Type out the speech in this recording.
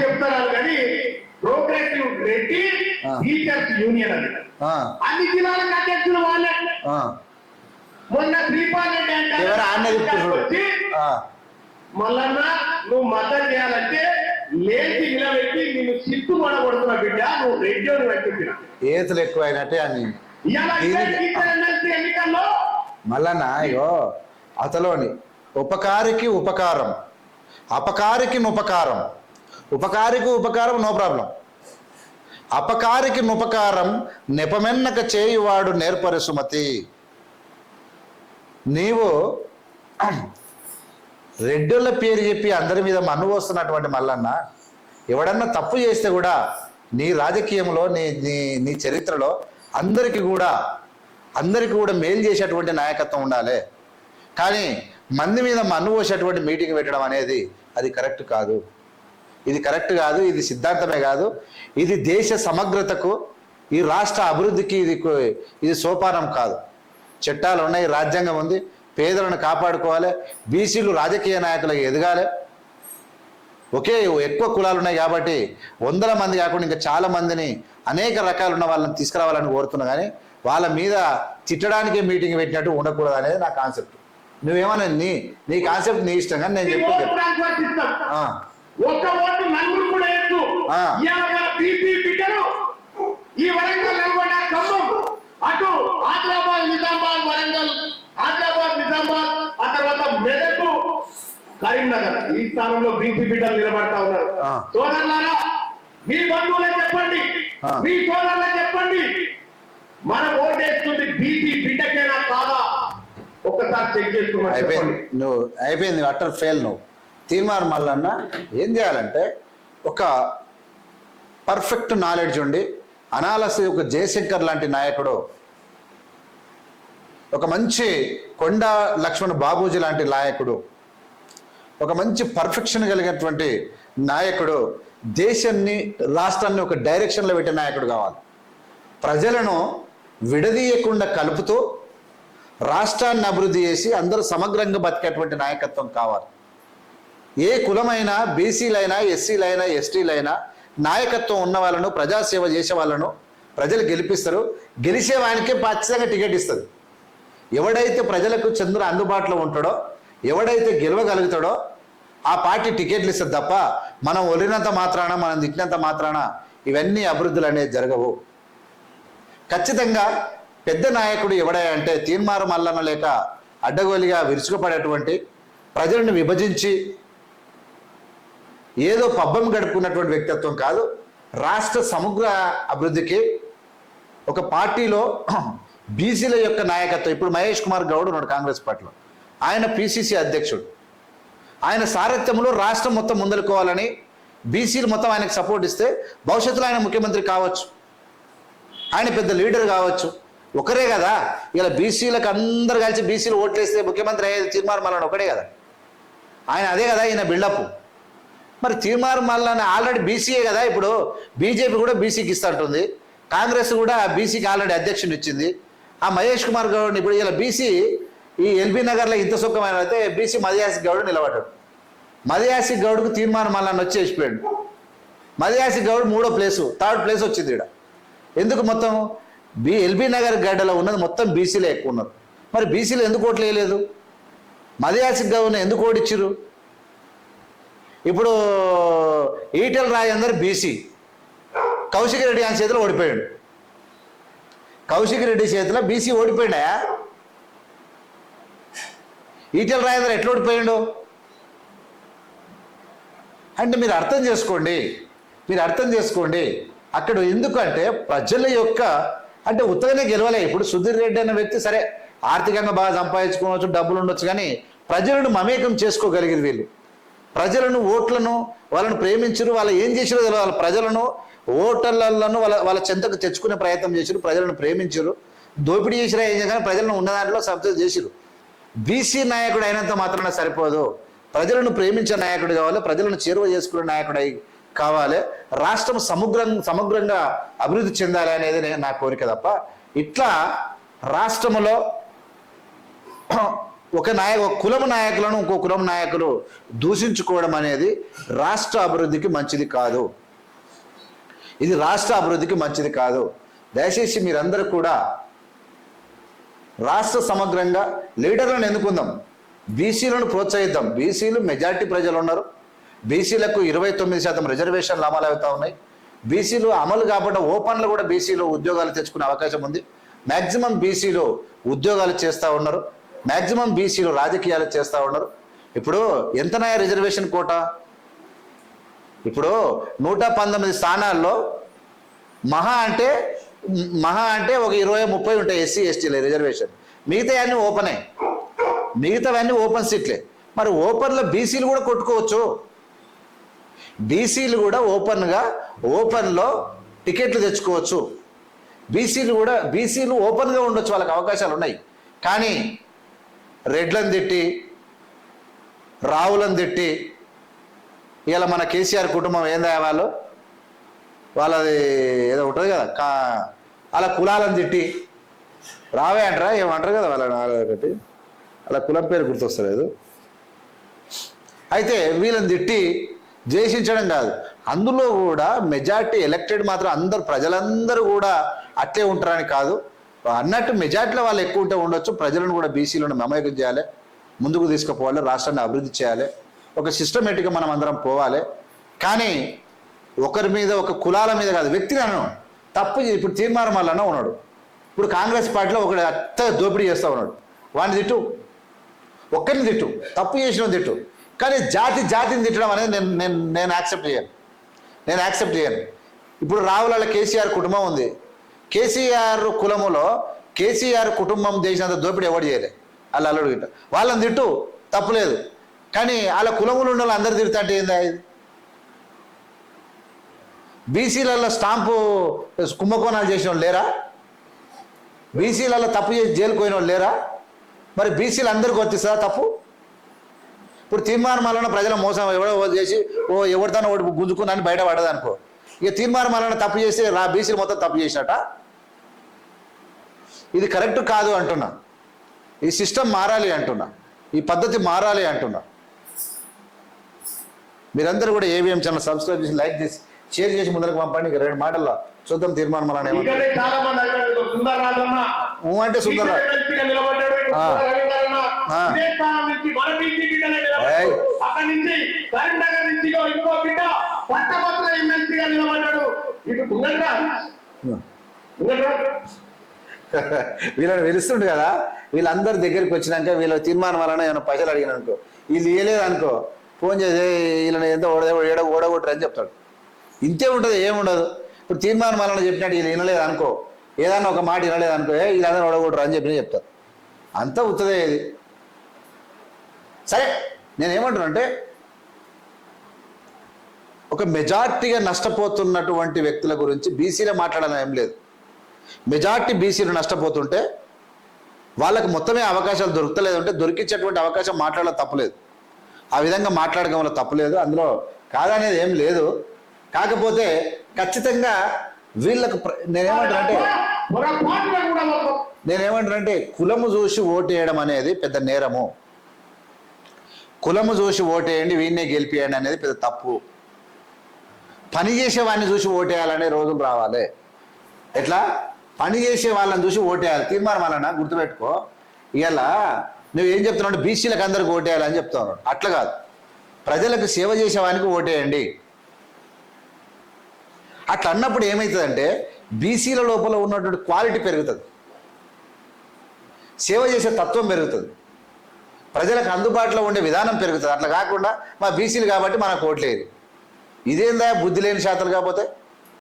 చెప్తున్నారు కానీ progressive Reddy. Teachers union అది అన్ని జిల్లాలకు అధ్యక్షులు వాళ్ళే. మొన్న శ్రీపాల్ రెడ్డి మల్లన్న నువ్వు మద్దతు చేయాలంటే లేచి నిలబెట్టి నిన్ను సిట్టు కొడుతున్న బిడ్డ నువ్వు రెడ్డి అని పెట్టిన ఏతులు ఎక్కువైనట్టే అని. టీచర్ ఎమ్మెల్సీ ఎన్నికల్లో? మల్లన్న అయ్యో అతలోని ఉపకారికి ఉపకారం అపకారికి ఉపకారం. ఉపకారికి ఉపకారం నో ప్రాబ్లం. అపకారికి ఉపకారం నెపమెన్నక చేయువాడు నేర్పరి సుమతి నీవు రెడ్డుల పేరు చెప్పి అందరి మీద మన్ను వస్తున్నటువంటి మల్లన్న ఎవడన్నా తప్పు చేస్తే కూడా నీ రాజకీయంలో నీ నీ నీ చరిత్రలో అందరికీ కూడా అందరికీ కూడా మేలు చేసేటువంటి నాయకత్వం ఉండాలి. కానీ మంది మీద మన్ను పోసేటువంటి మీటింగ్ పెట్టడం అనేది అది కరెక్ట్ కాదు. ఇది కరెక్ట్ కాదు ఇది సిద్ధాంతమే కాదు. ఇది దేశ సమగ్రతకు ఈ రాష్ట్ర అభివృద్ధికి ఇది ఇది సోపానం కాదు. చట్టాలు ఉన్నాయి రాజ్యాంగం ఉంది. పేదలను కాపాడుకోవాలి. బీసీలు రాజకీయ నాయకులకు ఎదగాలి. ఒకే ఎక్కువ కులాలు ఉన్నాయి కాబట్టి వందల మంది కాకుండా ఇంకా చాలా మందిని అనేక రకాలు ఉన్న వాళ్ళని తీసుకురావాలని కోరుతున్నా కానీ వాళ్ళ మీద తిట్టడానికే మీటింగ్ పెట్టినట్టు ఉండకూడదు అనేది నా కాన్సెప్ట్. నువ్వేమన్నా నీ నీ కాన్సెప్ట్ నీ ఇష్టం కానీ నేను చెప్పేది ఒక్క ఓటు నలుగురు కూడా ఎత్తు బీపీ బిడ్డలు ఈ వరంగల్ నల్గొండ ఖమ్మం అటు ఆదిలాబాద్ నిజామాబాద్ వరంగల్ ఆదిలాబాద్ నిజామాబాద్ ఆ తర్వాత మెదక్ కరీంనగర్ ఈ స్థానంలో బీపీ బిడ్డలు నిలబడతా ఉన్నారు. సోదరులారా మీ బంధువులే చెప్పండి. మీ సోదరులే చెప్పండి. మనం ఓటేస్తుంది బీపీ బిడ్డకేనా కాదా? ఒక్కసారి చెక్ చేసుకోమని అయిపోయింది. నువ్వు అయిపోయింది అట్టర్ ఫెయిల్ నువ్వు. తీమార్ మల్లన్న ఏం చేయాలంటే ఒక పర్ఫెక్ట్ నాలెడ్జ్ ఉండి అనాలసి ఒక జయశంకర్ లాంటి నాయకుడు ఒక మంచి కొండ లక్ష్మణ్ బాబూజీ లాంటి నాయకుడు ఒక మంచి పర్ఫెక్షన్ కలిగినటువంటి నాయకుడు దేశాన్ని రాష్ట్రాన్ని ఒక డైరెక్షన్లో పెట్టే నాయకుడు కావాలి. ప్రజలను విడదీయకుండా కలుపుతూ రాష్ట్రాన్ని అభివృద్ధి చేసి అందరూ సమగ్రంగా బతికేటువంటి నాయకత్వం కావాలి. ఏ కులమైనా బీసీలైనా ఎస్సీలైనా ఎస్టీలైనా నాయకత్వం ఉన్న వాళ్ళను ప్రజాసేవ చేసే వాళ్ళను ప్రజలు గెలిపిస్తారు. గెలిచే వానికే ఖచ్చితంగా టికెట్ ఇస్తుంది. ఎవడైతే ప్రజలకు చంద్ర అందుబాటులో ఉంటాడో ఎవడైతే గెలవగలుగుతాడో ఆ పార్టీ టికెట్లు ఇస్తుంది తప్ప మనం ఒలినంత మాత్రాన మనం తిట్టినంత మాత్రాన ఇవన్నీ అభివృద్ధులు అనేది జరగవు. ఖచ్చితంగా పెద్ద నాయకుడు ఎవడే అంటే తీన్మారు మల్లన లేక అడ్డగోలిగా విరుచుకుపడేటువంటి ప్రజలను విభజించి ఏదో పబ్బం గడుపుకున్నటువంటి వ్యక్తిత్వం కాదు రాష్ట్ర సమగ్ర అభివృద్ధికి ఒక పార్టీలో బీసీల యొక్క నాయకత్వం. ఇప్పుడు మహేష్ కుమార్ గౌడ్ ఉన్నాడు కాంగ్రెస్ పార్టీలో. ఆయన పిసిసి అధ్యక్షుడు. ఆయన సారథ్యంలో రాష్ట్రం మొత్తం ముందలుకోవాలని బీసీలు మొత్తం ఆయనకు సపోర్ట్ ఇస్తే భవిష్యత్తులో ఆయన ముఖ్యమంత్రి కావచ్చు. ఆయన పెద్ద లీడర్ కావచ్చు. ఒకరే కదా. ఇలా బీసీలకు అందరు కలిసి బీసీలు ఓట్లేస్తే ముఖ్యమంత్రి అయ్యేది తీర్మానం ఒకడే కదా. ఆయన అదే కదా ఈయన బిల్డప్. మరి తీర్మానం మళ్ళీ ఆల్రెడీ బీసీయే కదా ఇప్పుడు. బీజేపీ కూడా బీసీకి ఇస్తుంటుంది. కాంగ్రెస్ కూడా బీసీకి ఆల్రెడీ అధ్యక్షుని ఇచ్చింది. ఆ మహేష్ కుమార్ గౌడ్ని ఇప్పుడు ఇలా బీసీ ఈ ఎల్బీ నగర్లో ఇంత సుఖమైన అయితే బీసీ మదయాసి గౌడ్ నిలబడ్డాడు. మదయాసి గౌడ్కు తీర్మానం మళ్ళీ వచ్చి వేసిపోయాడు. మదయాసి గౌడ్ మూడో ప్లేసు థర్డ్ ప్లేస్ వచ్చింది ఇక్కడ ఎందుకు మొత్తం? బీ ఎల్బీ నగర్ గడ్డలో ఉన్నది మొత్తం బీసీలే ఎక్కువ ఉన్నారు మరి బీసీలు ఎందుకు ఓట్లు వేయలేదు? మదయాసి గౌడ్ని ఎందుకు ఓడిచ్చిర్రు? ఇప్పుడు ఈటెల రాజేందర్ బీసీ కౌశిక్ రెడ్డి ఆయన చేతిలో ఓడిపోయాడు. కౌశిక్ రెడ్డి చేతిలో బీసీ ఓడిపోయాడా ఈటెల రాజేందర్ ఎట్లా ఓడిపోయాడు? అంటే మీరు అర్థం చేసుకోండి. మీరు అర్థం చేసుకోండి. అక్కడ ఎందుకంటే ప్రజల యొక్క అంటే ఉత్తగానే గెలవలే. ఇప్పుడు సుధీర్ రెడ్డి అనే వ్యక్తి సరే ఆర్థికంగా బాగా సంపాదించుకోవచ్చు డబ్బులు ఉండొచ్చు కానీ ప్రజలను మమేకం చేసుకోగలిగారు వీళ్ళు. ప్రజలను ఓట్లను వాళ్ళను ప్రేమించరు వాళ్ళు ఏం చేసారు వాళ్ళ ప్రజలను ఓటర్లను వాళ్ళ వాళ్ళ చెంతకు తెచ్చుకునే ప్రయత్నం చేసారు ప్రజలను ప్రేమించరు. దోపిడీ చేసిరా ఏం కానీ ప్రజలను ఉన్న దాంట్లో సబ్సిడీ చేసిరు బీసీ నాయకుడు అయినంత మాత్రాన సరిపోదు. ప్రజలను ప్రేమించే నాయకుడు కావాలి ప్రజలను చేరువ చేసుకునే నాయకుడు కావాలి. రాష్ట్రం సమగ్రం సమగ్రంగా అభివృద్ధి చెందాలి అనేది నా కోరిక తప్ప ఇట్లా రాష్ట్రంలో ఒక నాయక కులం నాయకులను ఇంకో కులం నాయకులు దూషించుకోవడం అనేది రాష్ట్ర అభివృద్ధికి మంచిది కాదు. ఇది రాష్ట్ర అభివృద్ధికి మంచిది కాదు. దయచేసి మీరందరూ కూడా రాష్ట్ర సమగ్రంగా లీడర్లను ఎన్నుకుందాం. బీసీలను ప్రోత్సహిద్దాం. బీసీలు మెజారిటీ ప్రజలు ఉన్నారు. బీసీలకు ఇరవై తొమ్మిది శాతం రిజర్వేషన్లు అమలు అవుతా ఉన్నాయి. బీసీలు అమలు కాబట్టి ఓపెన్లు కూడా బీసీలు ఉద్యోగాలు తెచ్చుకునే అవకాశం ఉంది. మ్యాక్సిమం బీసీలు ఉద్యోగాలు చేస్తూ ఉన్నారు. మ్యాక్సిమం బీసీలు రాజకీయాలు చేస్తూ ఉన్నారు. ఇప్పుడు ఎంతనాయ రిజర్వేషన్ కోట? ఇప్పుడు నూట పంతొమ్మిది స్థానాల్లో మహా అంటే మహా అంటే ఒక ఇరవై ముప్పై ఉంటాయి ఎస్సీ ఎస్టీలే రిజర్వేషన్. మిగతా అన్నీ ఓపెనే. మిగతావన్నీ ఓపెన్ సీట్లే. మరి ఓపెన్లో బీసీలు కూడా కొట్టుకోవచ్చు. బీసీలు కూడా ఓపెన్గా ఓపెన్లో టికెట్లు తెచ్చుకోవచ్చు. బీసీలు కూడా బీసీలు ఓపెన్గా ఉండొచ్చు వాళ్ళకి అవకాశాలు ఉన్నాయి. కానీ రెడ్లను తిట్టి రావులను తిట్టి ఇలా మన కేసీఆర్ కుటుంబం ఏందా వాళ్ళు? వాళ్ళది ఏదో ఉంటుంది కదా కా అలా కులాలను తిట్టి రావే అంటారా? ఏమంటారు కదా వాళ్ళ ఒకటి అలా కులం పేరు గుర్తొస్తలేదు. అయితే వీళ్ళని తిట్టి ద్వేషించడం కాదు. అందులో కూడా మెజార్టీ ఎలక్టెడ్ మాత్రం అందరు ప్రజలందరూ కూడా అట్లే ఉంటారని కాదు. అన్నట్టు మెజార్టీలో వాళ్ళు ఎక్కువ ఉంటే ఉండొచ్చు. ప్రజలను కూడా బీసీలను మమేకం చేయాలి. ముందుకు తీసుకుపోవాలి. రాష్ట్రాన్ని అభివృద్ధి చేయాలి. ఒక సిస్టమేటిక్గా మనం అందరం పోవాలి. కానీ ఒకరి మీద ఒక కులాల మీద కాదు వ్యక్తిలను తప్పు ఇప్పుడు తీర్మానం వల్లనే ఉన్నాడు. ఇప్పుడు కాంగ్రెస్ పార్టీలో ఒకడు అత్త దోపిడీ చేస్తూ ఉన్నాడు. వాడిని తిట్టు. ఒక్కరిని తిట్టు. తప్పు చేసిన తిట్టు. కానీ జాతి జాతిని తిట్టడం అనేది నేను నేను నేను యాక్సెప్ట్ చేయను. నేను యాక్సెప్ట్ చేయను. ఇప్పుడు రావుల కేసీఆర్ కుటుంబం ఉంది. కేసీఆర్ కులములో కేసీఆర్ కుటుంబం చేసినంత దోపిడీ ఎవడు చేయలే? వాళ్ళ అల్లుడు గిట్ట వాళ్ళని తిట్టు తప్పులేదు. కానీ వాళ్ళ కులములు ఉన్న వాళ్ళు అందరు తిడతా అంటే ఏందా ఇది బీసీలలో స్టాంపు కుంభకోణాలు చేసిన వాళ్ళు లేరా? బీసీలలో తప్పు చేసి జైలుకు పోయిన వాళ్ళు లేరా? మరి బీసీలు అందరికీ వర్తిస్తుందా తప్పు? ఇప్పుడు తీర్మానం వలన ప్రజల మోసం ఎవడో చేసి ఓ ఎవరితోనో ఒకటి గుంజుకున్నాను బయట పడదనుకో ఇక తీర్మానం వలన తప్పు చేస్తే రా బీసీలు మొత్తం తప్పు చేసినట ఇది కరెక్ట్ కాదు అంటున్నా. ఈ సిస్టమ్ మారాలి అంటున్నా. ఈ పద్ధతి మారాలి అంటున్నా. మీరందరూ కూడా ఏవిఎం ఛానల్ సబ్స్క్రైబ్ చేసి లైక్ చేసి షేర్ చేసి ముందరకు పంపండి. ఇక రెండు మాటల్లో చూద్దాం తీర్మానం ఊ అంటే సుందర. బీజేపీ నిలబడ్డాడు. వీళ్ళని పిలుస్తుండు కదా వీళ్ళందరి దగ్గరికి వచ్చినాక వీళ్ళ తీర్మానం వలన ఏమైనా పైసలు అడిగిన అనుకో. వీళ్ళు ఇవ్వలేదు అనుకో ఫోన్ చేసి వీళ్ళని ఎంత ఓడ ఏడ ఓడగొట్టరు అని చెప్తాడు. ఇంతే ఉంటుంది ఏముండదు. ఇప్పుడు తీర్మానం వలన చెప్పినట్టు వీళ్ళు వినలేదు అనుకో ఏదన్నా ఒక మాట వినలేదు అనుకో వీళ్ళందరూ ఓడగొట్టరు అని చెప్పి చెప్తారు. అంతా ఉత్తదే ఇది. సరే నేను ఏమంటున్నానంటే ఒక మెజార్టీగా నష్టపోతున్నటువంటి వ్యక్తుల గురించి బీసీలో మాట్లాడడం ఏం లేదు. మెజార్టీ బీసీలు నష్టపోతుంటే వాళ్ళకి మొత్తమే అవకాశాలు దొరుకుతలేదంటే దొరికించేటువంటి అవకాశం మాట్లాడడం తప్పలేదు. ఆ విధంగా మాట్లాడడం వల్ల తప్పలేదు. అందులో కాదనేది ఏం లేదు. కాకపోతే ఖచ్చితంగా వీళ్ళకు నేనేమంటానంటే నేనేమంటానంటే కులము చూసి ఓటేయడం అనేది పెద్ద నేరము. కులము చూసి ఓటేయండి వీడినే గెలిపియండి అనేది పెద్ద తప్పు. పని చేసే వాడిని చూసి ఓటేయాలనే రోజులు రావాలి. ఎట్లా? పని చేసే వాళ్ళని చూసి ఓటేయాలి. తీర్మానం వలన గుర్తుపెట్టుకో. ఇలా నువ్వు ఏం చెప్తున్నావు? అంటే బీసీలకు అందరికి ఓటేయాలి అని చెప్తాను అట్లా కాదు. ప్రజలకు సేవ చేసే వానికి ఓటేయండి. అట్లా అన్నప్పుడు ఏమవుతుందంటే బీసీల లోపల ఉన్నటువంటి క్వాలిటీ పెరుగుతుంది. సేవ చేసే తత్వం పెరుగుతుంది. ప్రజలకు అందుబాటులో ఉండే విధానం పెరుగుతుంది. అట్లా కాకుండా మా బీసీలు కాబట్టి మనకు ఓట్లేదు ఇదేందా? బుద్ధి లేని శాతలు కాకపోతే